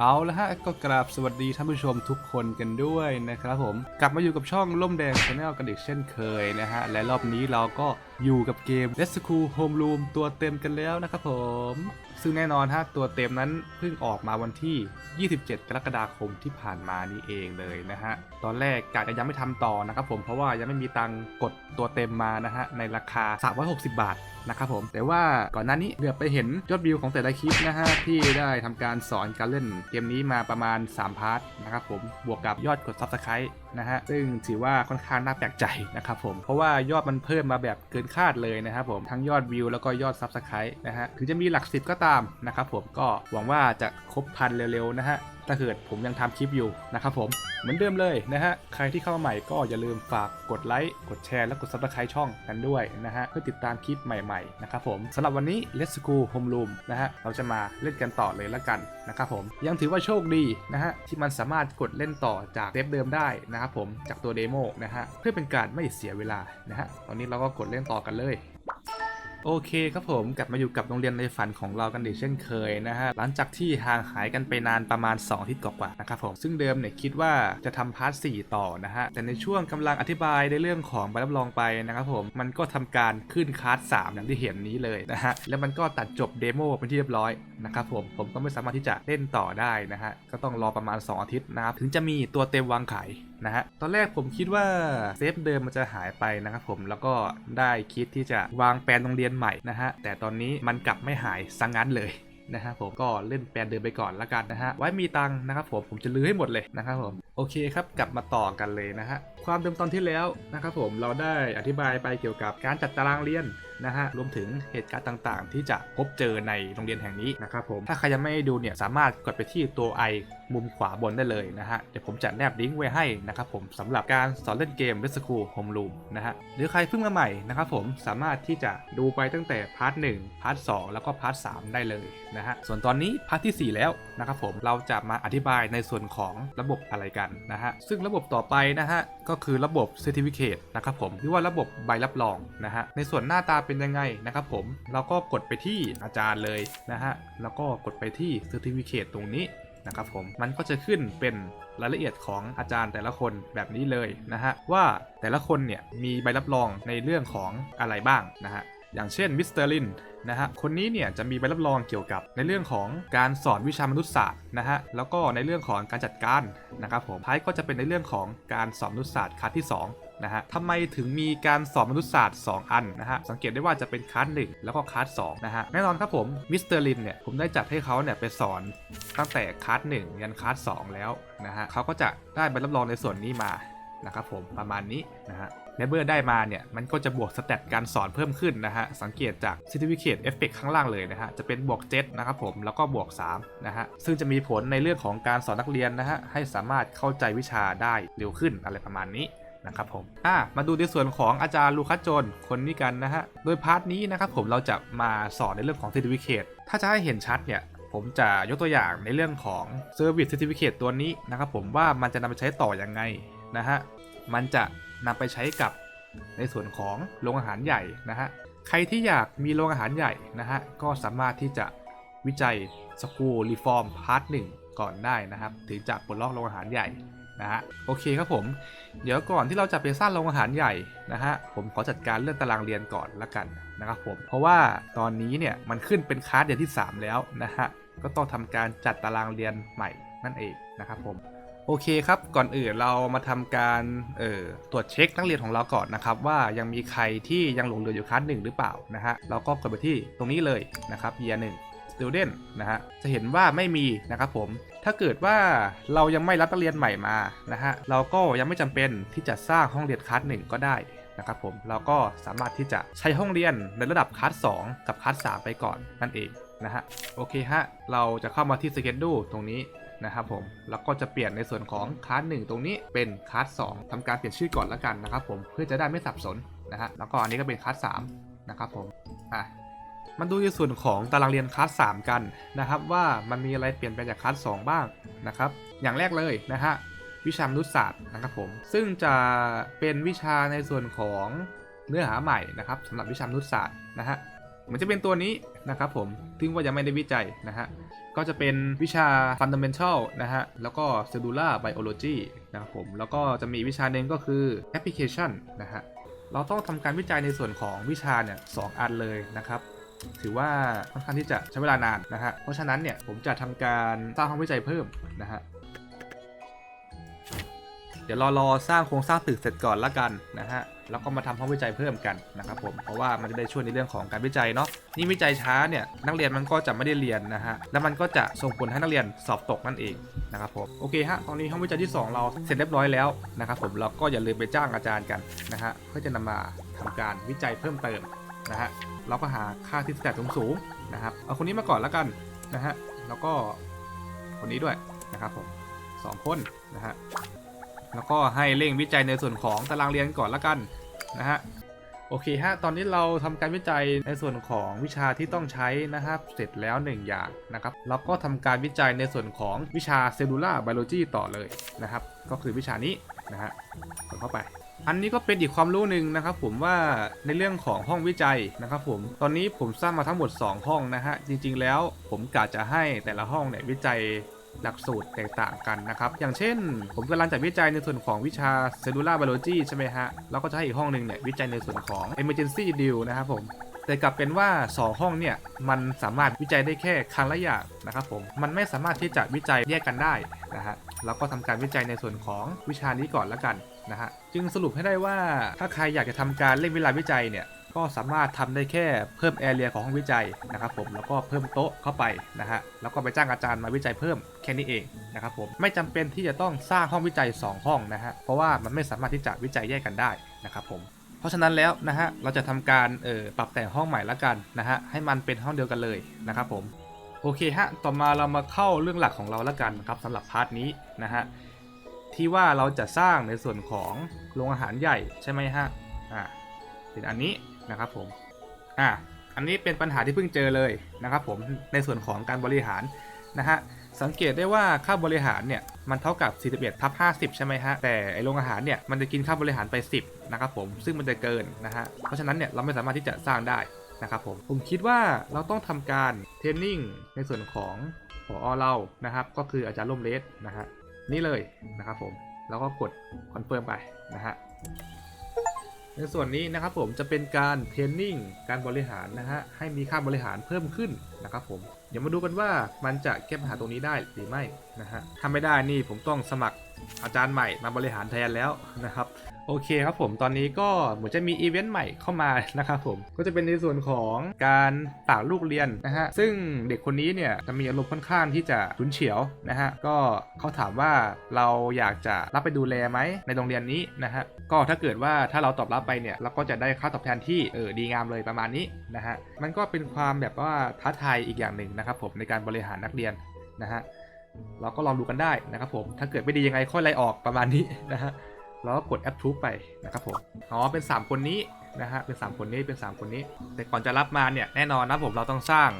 เอาละฮะก็กราบสวัสดีท่านผู้ชมทุกคนกันด้วยนะครับผมกลับมาอยู่กับช่องล่มแดง Channel กันอีกเช่นเคยนะฮะและรอบนี้เราก็อยู่กับเกม Let's Cool Home Room ตัวเต็มกันแล้วนะครับผม ซึ่งแน่นอนฮะตัวเต็มนั้นเพิ่งออกมาวันที่ 27 กรกฎาคมที่ผ่านมานี้เองเลยนะฮะตอนแรกกะจะยังไม่ทำต่อนะครับผมเพราะว่ายังไม่มีตังกดตัวเต็มมานะฮะในราคา 360 บาท นะครับผม แต่ว่าก่อนหน้านี้เหลือบไปเห็นยอดวิวของแต่ละคลิปนะฮะที่ได้ทำการสอนการเล่นเกมนี้มาประมาณ 3 พาร์ทนะครับผมบวกกับยอดกด Subscribe นะฮะซึ่งถือว่าค่อนข้างน่าแปลกใจนะครับผมเพราะว่ายอดมันเพิ่มมาแบบเกินคาดเลยนะครับผมทั้งยอดวิวแล้วก็ยอด Subscribe นะฮะถึงจะมีหลักสิบก็ตามนะครับผมก็หวังว่าจะครบพันเร็วๆนะฮะถ้าเกิดผมยังทำคลิปอยู่นะครับผมเหมือนเดิมเลยนะฮะใครที่เข้ามาใหม่ก็อย่าลืมฝากกดไลค์กดแชร์และกด Subscribe ช่องกันด้วยนะฮะเพื่อติดตามคลิปใหม่ๆนะครับผมสำหรับวันนี้ Let's Go Home Room นะฮะเราจะมาเล่นกันต่อเลยละกันนะครับผมยังถือว่าโชคดีนะฮะที่มันสามารถกดเล่นต่อจากเซฟเดิมได้นะครับผมจากตัวเดโมนะฮะเพื่อเป็นการไม่เสียเวลานะฮะตอนนี้เราก็กดเล่นต่อกันเลย โอเคครับผมกลับมาอยู่กับโรงเรียนในฝันของเรากันอีกเช่นเคยนะฮะหลังจากที่ห่างหายกันไปนานประมาณ2อาทิตย์กว่าๆนะครับผมซึ่งเดิมเนี่ยคิดว่าจะทำพาร์ท4ต่อนะฮะแต่ในช่วงกำลังอธิบายในเรื่องของใบรับรองไปนะครับผมมันก็ทำการขึ้นคาร์ด3อย่างที่เห็นนี้เลยนะฮะแล้วมันก็ตัดจบเดโมเป็นที่เรียบร้อยนะครับผมผมก็ไม่สามารถที่จะเล่นต่อได้นะฮะก็ต้องรอประมาณ 2 อาทิตย์นะครับถึงจะมีตัวเต็มวางขายนะฮะตอนแรกผมคิดว่าเซฟเดิมมันจะหายไปนะครับผมแล้วก็ได้คิดที่จะวางแปลนโรงเรียนใหม่นะฮะแต่ตอนนี้มันกลับไม่หายสังงั้นเลยนะฮะผมก็เล่นแปลนเดิมไปก่อนละกันนะฮะไว้มีตังนะครับผมผมจะลื้อให้หมดเลยนะครับผมโอเคครับกลับมาต่อกันเลยนะฮะความเดิมตอนที่แล้วนะครับผมเราได้อธิบายไปเกี่ยวกับการจัดตารางเรียน นะฮะรวมถึงเหตุการณ์ต่างๆ ที่จะพบเจอในโรงเรียนแห่งนี้นะครับผมถ้าใครยังไม่ดูเนี่ยสามารถกดไปที่ตัวไอมุมขวาบนได้เลยนะฮะเดี๋ยวผมจะแนบลิงก์ไว้ให้นะครับผมสำหรับการสอนเล่นเกม Let's School Home Room นะฮะหรือใครเพิ่งมาใหม่นะครับผมสามารถที่จะดูไปตั้งแต่พาร์ท1พาร์ท2แล้วก็พาร์ท3ได้เลยนะฮะส่วนตอนนี้พาร์ทที่ 4 แล้วนะครับผมเราจะมาอธิบายในส่วนของระบบอะไรกันนะฮะซึ่งระบบต่อไปนะฮะก็คือระบบ Certificate นะครับผมหรือว่าระบบใบรับรองนะฮะในส่วนหน้าตาเป็นยังไงนะครับผมเราก็กดไปที่อาจารย์เลยนะฮะแล้วก็กดไปที่ Certificate ตรงนี้นะครับผมมันก็จะขึ้นเป็นรายละเอียดของอาจารย์แต่ละคนแบบนี้เลยนะฮะว่าแต่ละคนเนี่ยมีใบรับรองในเรื่องของอะไรบ้างนะฮะอย่างเช่นมิสเตอร์ลินนะฮะคนนี้เนี่ยจะมีใบรับรองเกี่ยวกับในเรื่องของการสอนวิชามนุษยศาสตร์นะฮะแล้วก็ในเรื่องของการจัดการนะครับผมท้ายก็จะเป็นในเรื่องของการสอนมนุษยศาสตร์คัดที่ 2 นะฮะทำไมถึงมีการสอนมนุษยศาสตร์ 2 อันนะฮะ สังเกตได้ว่าจะเป็นคัสหนึ่งแล้วก็คัสสองนะฮะ แน่นอนครับผมมิสเตอร์ลินเนี่ย ผมได้จัดให้เขาเนี่ยไปสอนตั้งแต่คัสหนึ่งยันคัสสองแล้วนะฮะเขาก็จะได้ใบรับรองในส่วนนี้มานะครับผมประมาณนี้นะฮะและเมื่อได้มาเนี่ย มันก็จะบวกสเตตการสอนเพิ่มขึ้นนะฮะ สังเกตจาก Certificate Effect ข้างล่างเลยนะฮะ จะเป็นบวก 7 นะครับผม แล้วก็บวก 3 นะฮะ ซึ่งจะมีผลในเรื่องของการสอนนักเรียนนะฮะ ให้สามารถเข้าใจวิชาได้เร็วขึ้นอะไรประมาณนี้ นะครับผมอะมาดูในส่วนของอาจารย์ลูคัสโจนคนนี้กันนะฮะ โดยพาร์ทนี้นะครับผมเราจะมาสอนในเรื่องของ Certificate ถ้าจะให้เห็นชัดเนี่ยผมจะยกตัวอย่างในเรื่องของ Service Certificate ตัวนี้นะครับผมว่ามันจะนำไปใช้ต่อยังไงนะฮะ มันจะนำไปใช้กับในส่วนของโรงอาหารใหญ่นะฮะ ใครที่อยากมีโรงอาหารใหญ่นะฮะ ก็สามารถที่จะวิจัย School Reform Part 1ก่อนได้นะครับ ถึงจะปลดล็อกโรงอาหารใหญ่ นะฮะโอเคครับผม เดี๋ยวก่อนที่เราจะไปสร้างโรงอาหารใหญ่นะฮะผมขอจัดการเรื่องตารางเรียนก่อนละกันนะครับผมเพราะว่าตอนนี้เนี่ยมันขึ้นเป็นคลาสเดือนที่ 3 แล้วนะฮะก็ต้องทำการจัดตารางเรียนใหม่นั่นเองนะครับผมโอเคครับก่อนอื่นเรามาทำการเอ่อตรวจเช็คนักเรียนของเราก่อนนะครับว่ายังมีใครที่ยังหลงเหลืออยู่คลาสหนึ่งหรือเปล่านะฮะเราก็กดไปที่ตรงนี้เลยนะครับ year หนึ่ง student นะฮะจะเห็นว่าไม่มีนะครับผมถ้าเกิดว่าเรายังไม่รับนักเรียนใหม่มานะฮะเราก็ยังไม่จำเป็นที่จะสร้างห้องเรียนคลาสหนึ่งก็ได้นะครับผมเราก็สามารถที่จะใช้ห้องเรียนในระดับคลาส2กับคลาส3ไปก่อนนั่นเองนะฮะโอเคฮะเราจะเข้ามาที่ schedule ตรงนี้นะครับผมแล้วก็จะเปลี่ยนในส่วนของคลาสหนึ่งตรงนี้เป็นคลาสสองทำการเปลี่ยนชื่อก่อนแล้วกันนะครับผมเพื่อจะได้ไม่สับสนนะฮะแล้วก็อันนี้ก็เป็นคลาสสามนะครับผมอะ มันดูในส่วนของตารางเรียนคลาสสามกันนะครับ ว่ามันมีอะไรเปลี่ยนไปจากคลาสสองบ้างนะครับ อย่างแรกเลยนะฮะวิชามนุษยศาสตร์นะครับผม ซึ่งจะเป็นวิชาในส่วนของเนื้อหาใหม่นะครับสำหรับวิชามนุษยศาสตร์นะฮะมือนจะเป็นตัวนี้นะครับผมถึงว่ายังไม่ได้วิจัยนะฮะก็จะเป็นวิชา Fundamental นะฮะ แล้วก็ Cellular Biology นะครับผม แล้วก็จะมีวิชาหนึ่งก็คือ Application นะฮะ เราต้องทำการวิจัยในส่วนของวิชาเนี่ยสองอันเลยนะครับ ถือว่าค่อนข้างที่จะใช้เวลานานนะฮะ เพราะฉะนั้นเนี่ยผมจะทำการสร้างห้องวิจัยเพิ่มนะฮะ เดี๋ยวรอรอสร้างโครงสร้างตึกเสร็จก่อนละกันนะฮะ แล้วก็มาทำห้องวิจัยเพิ่มกันนะครับผม เพราะว่ามันจะได้ช่วยในเรื่องของการวิจัยเนาะ นี่วิจัยช้าเนี่ยนักเรียนมันก็จะไม่ได้เรียนนะฮะ แล้วมันก็จะส่งผลให้นักเรียนสอบตกนั่นเองนะครับผม โอเคฮะ ตอนนี้ห้องวิจัยที่ 2 เราเสร็จเรียบร้อยแล้วนะครับผม เราก็อย่าลืมไปจ้างอาจารย์กันนะฮะ เพื่อจะนำมาทำการวิจัยเพิ่มเติมนะฮะ เราก็หาค่าที่สแตทสูงๆนะครับ เอาคนนี้มาก่อนและกันนะฮะ แล้วก็คนนี้ด้วยนะครับผมสองคนนะฮะ แล้วก็ให้เร่งวิจัยในส่วนของตารางเรียนก่อนละกันนะฮะ โอเคฮะ ตอนนี้เราทำการวิจัยในส่วนของวิชาที่ต้องใช้นะครับ เสร็จแล้ว 1 อย่างนะครับแล้วก็ทำการวิจัยในส่วนของวิชา Cellular Biology ต่อเลยนะครับ ก็คือวิชานี้นะฮะกดเข้าไป อันนี้ก็เป็นอีกความรู้หนึ่งนะครับผมว่าในเรื่องของห้องวิจัยนะครับผมตอนนี้ผมสร้างมาทั้งหมด 2 ห้องนะฮะจริง ๆ แล้วผมกะจะให้แต่ละห้องเนี่ยวิจัยหลักสูตรแตกต่างกันนะครับ อย่างเช่น ผมกำลังจะวิจัยในส่วนของวิชา Cellular Biology ใช่ไหมฮะ แล้วก็จะให้อีกห้องหนึ่งเนี่ยวิจัยในส่วนของ Emergency Deal นะครับผม แต่กลับเป็นว่า 2 ห้องเนี่ย มันสามารถวิจัยได้แค่ครั้งละอย่างนะครับผม มันไม่สามารถที่จะวิจัยแยกกันได้นะฮะ แล้วก็ทำการวิจัยในส่วนของวิชานี้ก่อนละกันนะฮะจึงสรุปให้ได้ว่าถ้าใครอยากจะทำการเร่งเวลาวิจัยเนี่ยก็สามารถทำได้แค่เพิ่มแอเรียของห้องวิจัยนะครับผมแล้วก็เพิ่มโต๊ะเข้าไปนะฮะแล้วก็ไปจ้างอาจารย์มาวิจัยเพิ่มแค่นี้เองนะครับผมไม่จำเป็นที่จะต้องสร้างห้องวิจัย 2 ห้องนะฮะเพราะว่ามันไม่สามารถที่จะวิจัยแยกกันได้นะครับผมเพราะฉะนั้นแล้วนะฮะ เราจะทำการเออปรับแต่งห้องใหม่ละกันนะฮะ ให้มันเป็นห้องเดียวกันเลยนะครับผม โอเคฮะ ต่อมาเรามาเข้าเรื่องหลักของเราละกันครับสำหรับพาร์ทนี้นะฮะ ที่ว่าเราจะสร้างในส่วนของโรงอาหารใหญ่ใช่ไหมฮะ อ่า เป็นอันนี้นะครับผม อะอันนี้เป็นปัญหาที่เพิ่งเจอเลยนะครับผม ในส่วนของการบริหารนะฮะ สังเกตได้ว่าค่าบริหารเนี่ยมันเท่ากับ 41ทับ50 ใช่ไหมฮะ แต่ไอโรงอาหารเนี่ยมันจะกินค่าบริหารไป 10 นะครับผม ซึ่งมันจะเกินนะฮะ เพราะฉะนั้นเนี่ยเราไม่สามารถที่จะสร้างได้ นะครับผมผมคิดว่าเราต้องทำการเทรนนิ่งในส่วนของผอเรานะครับ ก็คืออาจารย์ล่มเลสนะฮะนี่เลยนะครับผมแล้วก็กดคอนเฟิร์มไปนะฮะในส่วนนี้นะครับผมจะเป็นการเทรนนิ่งการบริหารนะฮะให้มีค่าบริหารเพิ่มขึ้นนะครับผม ดี๋ยวมาดูกันว่ามันจะแก้ปัญหาตรงนี้ได้หรือไม่นะฮะถ้าไม่ได้นี่ผมต้องสมัครอาจารย์ใหม่มาบริหารแทนแล้วนะครับโอเคครับผมตอนนี้ก็เหมือนจะมีอีเวนต์ใหม่เข้ามานะครับผมก็จะเป็นในส่วนของการฝากลูกเรียนนะฮะซึ่งเด็กคนนี้เนี่ยจะมีอารมณ์ค่อนข้างที่จะฉุนเฉียวนะฮะก็เขาถามว่าเราอยากจะรับไปดูแลไหมในโรงเรียนนี้นะฮะก็ถ้าเกิดว่าถ้าเราตอบรับไปเนี่ยเราก็จะได้ค่าตอบแทนที่เออดีงามเลยประมาณนี้นะฮะมันก็เป็นความแบบว่าท้าทายอีกอย่างหนึ่งนะครับผมในการบริหารนักเรียนนะฮะเราก็ลองดูกันได้นะครับผมถ้าเกิดไม่ดียังไงค่อยไล่ออกประมาณนี้นะฮะเราก็กด approve ไปนะครับผมอ๋อเป็น 3 คนนี้นะฮะเป็น 3 คนนี้เป็น 3 คนนี้ แต่ก่อนจะรับมาเนี่ยแน่นอนนะผมเราต้องสร้าง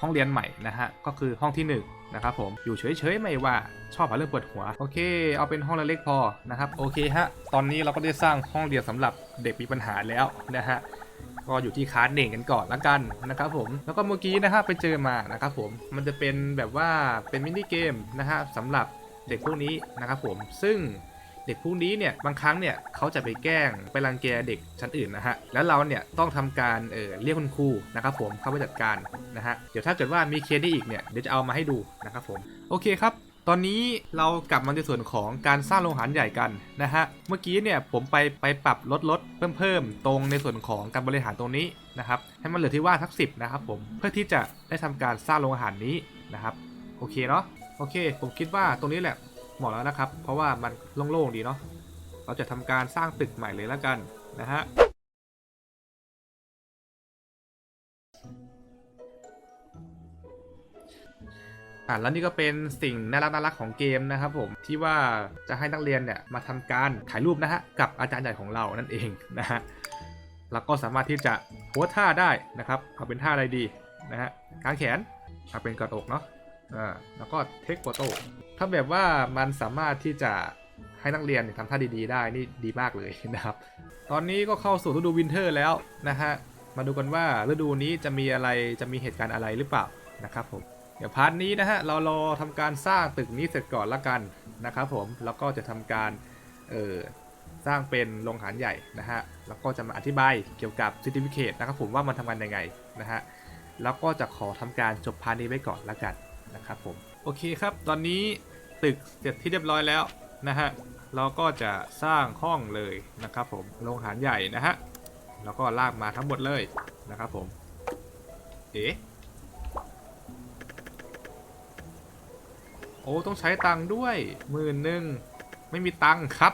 ห้องเรียนใหม่นะฮะก็คือห้องที่ 1นะครับผมอยู่เฉยๆไม่ว่าชอบหาเรื่องปวดหัว โอเค เอาเป็นห้องเล็กพอนะครับโอเคฮะตอนนี้เราก็ได้สร้างห้องเรียนสำหรับเด็กมีปัญหาแล้วนะฮะ ก็อยู่ที่คาร์ดเน่งกันก่อนละกันนะครับผมแล้วก็เมื่อกี้นะฮะไปเจอมานะครับผมมันจะเป็นแบบว่าเป็นมินิเกมนะฮะสำหรับเด็กพวกนี้นะครับผมซึ่งเด็กพวกนี้เนี่ยบางครั้งเนี่ยเขาจะไปแกล้งไปรังแกเด็กชั้นอื่นนะฮะแล้วเราเนี่ยต้องทำการเออเรียกคุณครูนะครับผมเข้าไปจัดการนะฮะเดี๋ยวถ้าเกิดว่ามีเคสได้อีกเนี่ยเดี๋ยวจะเอามาให้ดูนะครับผมโอเคครับ ตอนนี้เรากลับมาในส่วนของการสร้างโรงอาหารใหญ่กันนะฮะ เมื่อกี้เนี่ยผมไปไปปรับลดลดเพิ่มเพิ่มตรงในส่วนของการบริหารตรงนี้นะครับให้มันเหลือที่ว่างทักสิบนะครับผมเพื่อที่จะได้ทำการสร้างโรงอาหารนี้นะครับโอเคเนาะโอเค ผมคิดว่าตรงนี้แหละเหมาะแล้วนะครับ เพราะว่ามันโล่งๆดีเนาะเราจะทำการสร้างตึกใหม่เลยแล้วกันนะฮะ อะแล้วนี่ก็เป็นสิ่งน่ารักน่ารักของเกมนะครับผมที่ว่าจะให้นักเรียนเนี่ยมาทำการถ่ายรูปนะฮะกับอาจารย์ใหญ่ของเรานั่นเองนะฮะแล้วก็สามารถที่จะโพสท่าได้นะครับเอาเป็นท่าอะไรดีนะฮะกางแขนเอาเป็นกอดอกเนาะอ่าแล้วก็เทคโฟโต้ถ้าแบบว่ามันสามารถที่จะให้นักเรียนเนี่ยทำท่าดีๆ ได้นี่ดีมากเลยนะครับ ตอนนี้ก็เข้าสู่ฤดูวินเทอร์แล้วนะฮะมาดูกันว่าฤดูนี้จะมีอะไรจะมีเหตุการณ์อะไรหรือเปล่านะครับผม ดี๋ยวพาร์ทนี้นะฮะเรารอทำการสร้างตึกนี้เสร็จก่อนละกันนะครับผมแล้วก็จะทำการเออสร้างเป็นโรงอาหารใหญ่นะฮะแล้วก็จะมาอธิบายเกี่ยวกับ Certificate นะครับผมว่ามันทำงานยังไงนะฮะแล้วก็จะขอทำการจบพาร์ทนี้ไว้ก่อนละกันนะครับผมโอเคครับตอนนี้ตึกเสร็จที่เรียบร้อยแล้วนะฮะเราก็จะสร้างห้องเลยนะครับผมโรงอาหารใหญ่นะฮะแล้วก็ลากมาทั้งหมดเลยนะครับผมเอ๊ะ โอ้ต้องใช้ตังค์ด้วยหมื่นหนึ่งไม่มีตังค์ครับ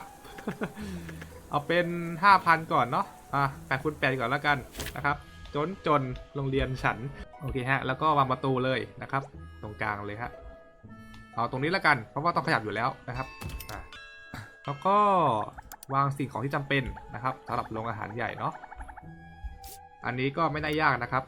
เอาเป็นห้าพันก่อนเนาะอะแปดคูณแปดก่อนแล้วกันนะครับ จนจนโรงเรียนฉัน โอเคฮะ แล้วก็วางประตูเลยนะครับ ตรงกลางเลยฮะเอาตรงนี้แล้วกัน เพราะว่าต้องขยับอยู่แล้วนะครับอะแล้วก็วางสิ่งของที่จำเป็นนะครับสำหรับโรงอาหารใหญ่เนาะอันนี้ก็ไม่น่ายากนะครับ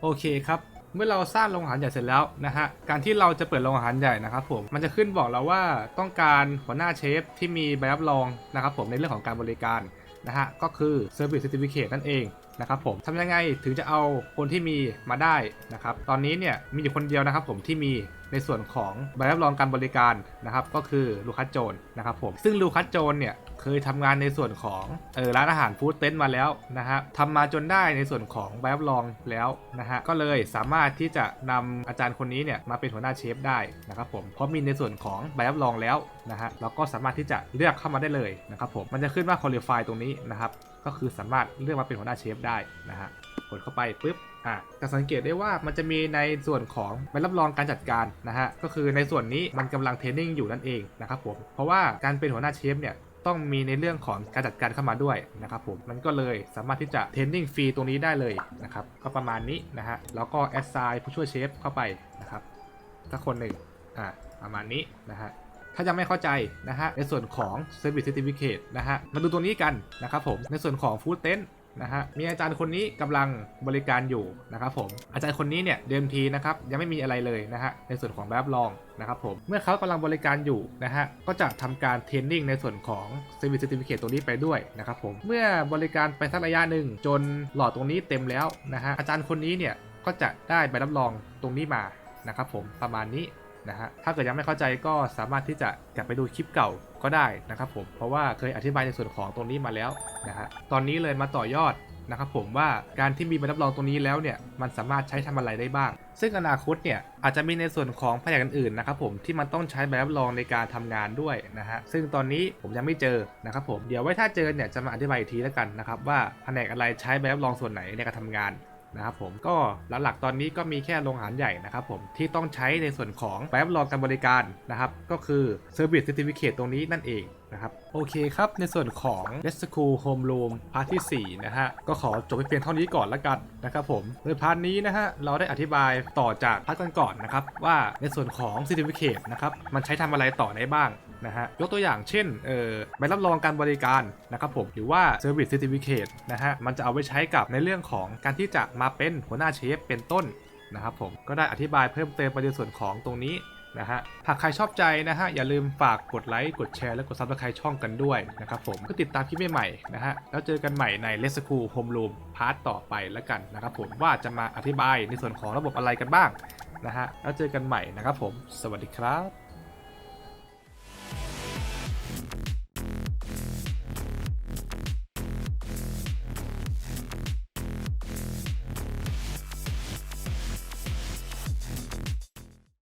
โอเคครับ เมื่อเราสร้างโรงอาหารใหญ่เสร็จแล้วนะฮะการที่เราจะเปิดโรงอาหารใหญ่นะครับผมมันจะขึ้นบอกเราว่าต้องการหัวหน้าเชฟที่มีใบรับรองนะครับผมในเรื่องของการบริการนะฮะก็คือ Service Certificate นั่นเอง นะครับผมทำยังไงถึงจะเอาคนที่มีมาได้นะครับ ตอนนี้เนี่ยมีอยู่คนเดียวนะครับ ผมที่มีในส่วนของใบรับรองการบริการนะครับ ก็คือลูคัสโจนนะครับผมซึ่งลูคัสโจนเนี่ยเคยทำงานในส่วนของเออร้านอาหารฟู้ดเต็นท์มาแล้วนะฮะทำมาจนได้ในส่วนของใบรับรองแล้วนะฮะก็เลยสามารถที่จะนำอาจารย์คนนี้เนี่ยมาเป็นหัวหน้าเชฟได้นะครับผมเพราะมีในส่วนของใบรับรองแล้วนะฮะเราก็สามารถที่จะเลือกเข้ามาได้เลยนะครับผมมันจะขึ้นว่า qualify ตรงนี้นะครับ ก็คือสามารถเลือกมาเป็นหัวหน้าเชฟได้นะฮะกดเข้าไปปุ๊บอะจะสังเกตได้ว่ามันจะมีในส่วนของใบรับรองการจัดการนะฮะก็คือในส่วนนี้มันกำลังเทรนนิ่งอยู่นั่นเองนะครับผมเพราะว่าการเป็นหัวหน้าเชฟเนี่ยต้องมีในเรื่องของการจัดการเข้ามาด้วยนะครับผมมันก็เลยสามารถที่จะเทรนนิ่งฟรีตรงนี้ได้เลยนะครับก็ประมาณนี้นะฮะแล้วก็แอดไซน์ผู้ช่วยเชฟเข้าไปนะครับถ้าคนหนึ่งอะประมาณนี้นะฮะ ถ้ายังไม่เข้าใจนะฮะในส่วนของ Service Certificate นะฮะมาดูตัวนี้กันนะครับผมในส่วนของ Food Tent นะฮะมีอาจารย์คนนี้กำลังบริการอยู่นะครับผมอาจารย์คนนี้เนี่ยเดิมทีนะครับยังไม่มีอะไรเลยนะฮะในส่วนของแบบรองนะครับผมเมื่อเขากำลังบริการอยู่นะฮะก็จะทำการเทรนนิ่งในส่วนของ Service Certificate ตัวนี้ไปด้วยนะครับผมเมื่อบริการไปสักระยะหนึ่งจนหลอดตรงนี้เต็มแล้วนะฮะอาจารย์คนนี้เนี่ยก็จะได้ใบรับรองตรงนี้มานะครับผมประมาณนี้ นะฮะถ้าเกิดยังไม่เข้าใจก็สามารถที่จะกลับไปดูคลิปเก่าก็ได้นะครับผมเพราะว่าเคยอธิบายในส่วนของตรงนี้มาแล้วนะฮะตอนนี้เลยมาต่อยอดนะครับผมว่าการที่มีใบรับรองตรงนี้แล้วเนี่ยมันสามารถใช้ทำอะไรได้บ้าง ซึ่งอนาคตเนี่ยอาจจะมีในส่วนของแผนกอื่นๆนะครับผมที่มันต้องใช้ใบรับรองในการทำงานด้วยนะฮะซึ่งตอนนี้ผมยังไม่เจอนะครับผมเดี๋ยวไว้ถ้าเจอเนี่ยจะมาอธิบายอีกทีแล้วกันนะครับว่าแผนกอะไรใช้ใบรับรองส่วนไหนในการทำงาน นะครับผมก็หลักๆตอนนี้ก็มีแค่โรงอาหารใหญ่นะครับผมที่ต้องใช้ในส่วนของใบรับรองการบริการนะครับก็คือ Service Certificate ตรงนี้นั่นเองนะครับโอเคครับ ในส่วนของ r e s c u Home Room พาร์ทที่ 4 นะฮะ ก็ขอจบไปเพียงเท่านี้ก่อนละกันนะครับผมโดยพาร์ทนี้นะฮะ เราได้อธิบายต่อจากพาร์ทก่อนๆนะครับ ว่าในส่วนของ Certificate นะครับ มันใช้ทำอะไรต่อได้บ้าง นะฮะยกตัวอย่างเช่นเอ่อใบรับรองการบริการนะครับผมหรือว่า Service Certificate นะฮะมันจะเอาไว้ใช้กับในเรื่องของการที่จะมาเป็นหัวหน้าเชฟเป็นต้นนะครับผมก็ได้อธิบายเพิ่มเติมไปในส่วนของตรงนี้นะฮะหากใครชอบใจนะฮะอย่าลืมฝากกดไลค์กดแชร์และกด Subscribe ช่องกันด้วยนะครับผมก็ติดตามคลิปใหม่ๆนะฮะแล้วเจอกันใหม่ใน Let's Cool Home Room พาร์ทต่อไปแล้วกันนะครับผมว่าจะมาอธิบายในส่วนของระบบอะไรกันบ้างนะฮะแล้วเจอกันใหม่นะครับผม สวัสดีครับ